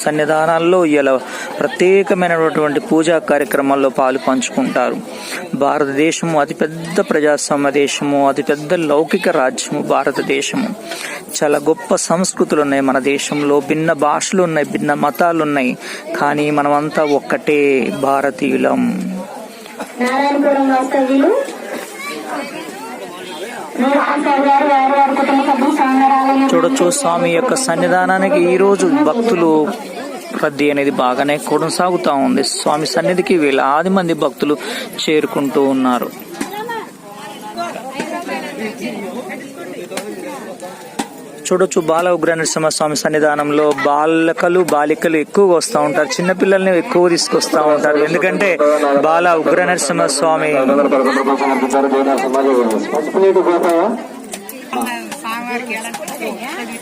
సన్నిధానాల్లో ఇలా ప్రత్యేకమైనటువంటి పూజా కార్యక్రమాల్లో పాలు పంచుకుంటారు. భారతదేశము అతిపెద్ద ప్రజాస్వామ్య దేశము అతిపెద్ద లౌకిక రాజ్యము భారతదేశము. చాలా గొప్ప సంస్కృతులు ఉన్నాయి మన దేశంలో భిన్న భాషలు ఉన్నాయి భిన్న మతాలు ఉన్నాయి కానీ మనమంతా ఒక్కటే భారతీయులం. నారాయణపురం వాస్తవ్యులు. గారు వారి వారి కుటుంబ చూడొచ్చు. స్వామి యొక్క సన్నిధానానికి ఈ రోజు భక్తులు రద్దీ అనేది బాగానే కొనసాగుతూ ఉంది. స్వామి సన్నిధికి వేలాది మంది భక్తులు చేరుకుంటూ ఉన్నారు. చూడొచ్చు బాల ఉగ్ర నరసింహ స్వామి సన్నిధానంలో బాలకలు బాలికలు ఎక్కువగా వస్తూ ఉంటారు. చిన్నపిల్లల్ని ఎక్కువ తీసుకొస్తూ ఉంటారు. ఎందుకంటే బాల ఉగ్ర నరసింహ స్వామి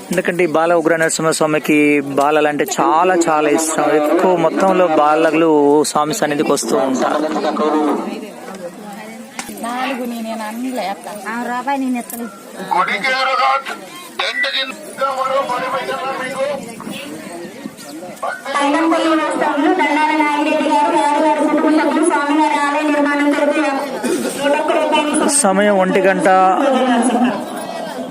ఎందుకంటే ఈ బాల ఉగ్ర నరసింహ స్వామికి బాలలు అంటే చాలా చాలా ఇష్టం. ఎక్కువ మొత్తంలో బాలలు స్వామి సన్నిధికి వస్తూ ఉంటారు. సమయం ఒంటి గంట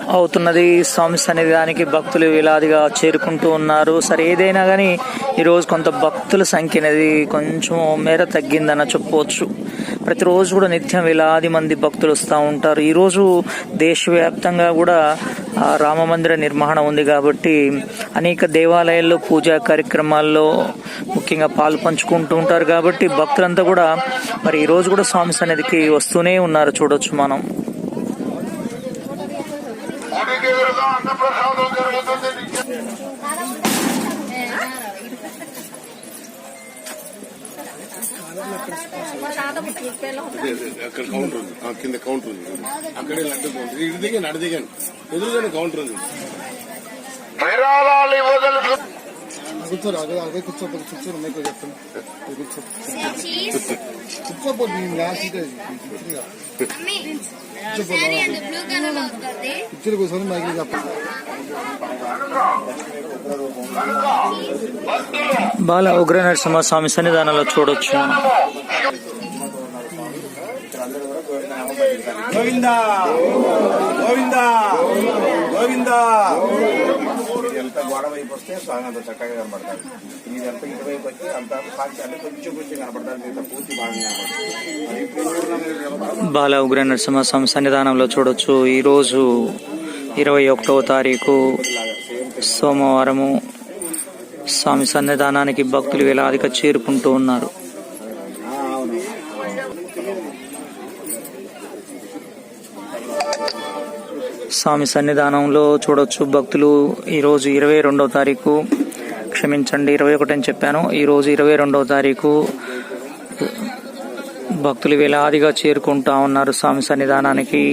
అవుతున్నది. స్వామి సన్నిధానికి భక్తులు వేలాదిగా చేరుకుంటూ ఉన్నారు. సరే ఏదైనా కానీ ఈరోజు కొంత భక్తుల సంఖ్య అనేది కొంచెం మేర తగ్గిందన్న చెప్పవచ్చు. ప్రతిరోజు కూడా నిత్యం వేలాది మంది భక్తులు వస్తూ ఉంటారు. ఈరోజు దేశవ్యాప్తంగా కూడా రామ మందిర నిర్మాణం ఉంది కాబట్టి అనేక దేవాలయాల్లో పూజా కార్యక్రమాల్లో ముఖ్యంగా పాలు పంచుకుంటూ ఉంటారు కాబట్టి భక్తులంతా కూడా మరి ఈరోజు కూడా స్వామి సన్నిధికి వస్తూనే ఉన్నారు చూడొచ్చు మనం. గుడికి ఎదురుగా అన్నప్రసాదం జరుగుతుంది. అక్కడ కౌంటర్ ఉంది. ఆ, కింద కౌంటర్ ఉంది. అక్కడే లడ్డు కౌంటర్ ఇటు దిగాను అటు దిగాను ఎదురుగానే కౌంటర్ ఉంది. కూర్చోరు అదే అదే కూర్చోపోతే కూర్చోరు మీకు చెప్తాను కూర్చో కూర్చోపోతే నేను లాస్ట్ కూర్చొని కూర్చొని మైకి చెప్పండి బాల ఉగ్ర నరసింహ స్వామి సన్నిధానంలో చూడొచ్చు. గోవిందా గోవిందా గోవిందా. గోడ వైపు వస్తే స్వామి అంత చక్కగా కనపడతారు. ఇదంతా ఇటువైపు వచ్చి అంత సాక్షి అంటే కొంచెం కొంచెం కనపడతారు ఇంత పూర్తి బాగా బాల ఉగ్ర నరసింహస్వామి సన్నిధానంలో చూడొచ్చు. ఈరోజు ఇరవై ఒకటవ తారీఖు సోమవారము. స్వామి సన్నిధానానికి భక్తులు వేలాదిగా చేరుకుంటూ ఉన్నారు. స్వామి సన్నిధానంలో చూడొచ్చు. భక్తులు ఈరోజు ఇరవై రెండవ తారీఖు క్షమించండి ఇరవై ఒకటి అని చెప్పాను. ఈరోజు ఇరవై రెండవ తారీఖు భక్తులు వేలాదిగా చేరుకుంటా ఉన్నారు స్వామి సన్నిధానానికి.